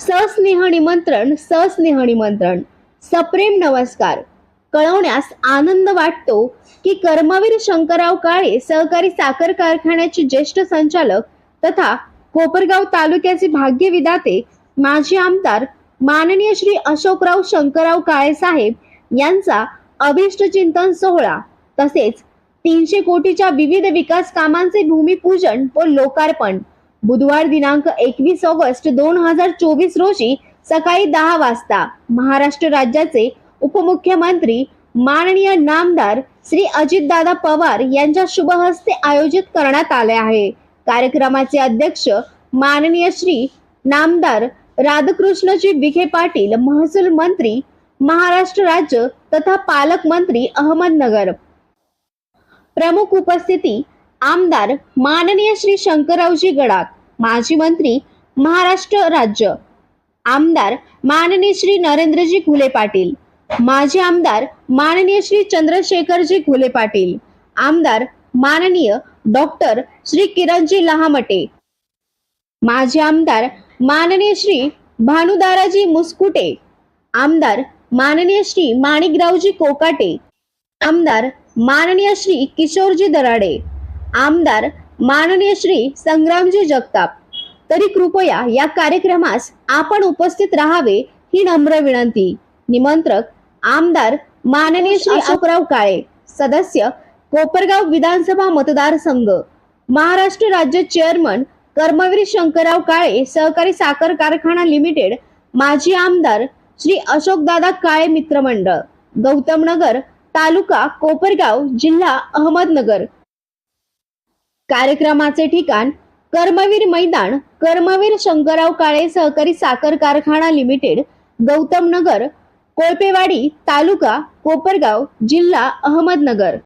सस्नेह निमंत्रण सस्नेह निमंत्रण. सप्रेम नमस्कार. कळवण्यास आनंद वाटतो की कर्मवीर शंकरराव काळे सहकारी साखर कारखान्याचे ज्येष्ठ संचालक तथा कोपरगाव तालुक्याचे भाग्यविधाते माजी आमदार माननीय श्री अशोकराव शंकरराव काळे साहेब यांचा अभिष्ट चिंतन सोहळा तसेच तीनशे कोटीच्या विविध विकास कामांचे भूमिपूजन व लोकार्पण. बुधवार दिनांक एकवीस ऑगस्ट दोन हजार चोवीस रोजी सकाळी दहा वाजता महाराष्ट्र राज्याचे उपमुख्यमंत्री माननीय नामदार श्री अजितदादा पवार यांच्या शुभ हस्ते आयोजित करण्यात आले आहे. कार्यक्रमाचे अध्यक्ष माननीय श्री नामदार राधाकृष्णजी विखे पाटील महसूल मंत्री महाराष्ट्र राज्य तथा पालकमंत्री अहमदनगर. प्रमुख उपस्थिती आमदार माननीय श्री शंकररावजी गडाख माजी मंत्री महाराष्ट्र राज्य. आमदार माननीय श्री नरेंद्रजी घुले पाटील. माजी आमदार माननीय श्री चंद्रशेखरजी घुले पाटील. आमदार माननीय डॉक्टर श्री किरणजी लहामटे. माजी आमदार माननीय श्री भानुदाराजी मुस्कुटे. आमदार माननीय श्री माणिकरावजी कोकाटे. आमदार माननीय श्री किशोरजी दराडे. आमदार माननीय श्री संग्रामजी जगताप. तरी कृपया या कार्यक्रमास आपण उपस्थित राहावे ही नम्र विनंती. निमंत्रक आमदार माननीय श्री अशोकराव काळे सदस्य कोपरगाव विधानसभा मतदारसंघ महाराष्ट्र राज्य चेअरमन कर्मवीर शंकरराव काळे सहकारी साखर कारखाना लिमिटेड माजी आमदार श्री अशोकदादा काळे मित्रमंडळ गौतम नगर तालुका कोपरगाव जिल्हा अहमदनगर कार्यक्रमाचे ठिकाण कर्मवीर मैदान कर्मवीर शंकरराव काळे सहकारी साखर कारखाना लिमिटेड गौतम नगर कोळपेवाडी तालुका कोपरगाव जिल्हा अहमदनगर.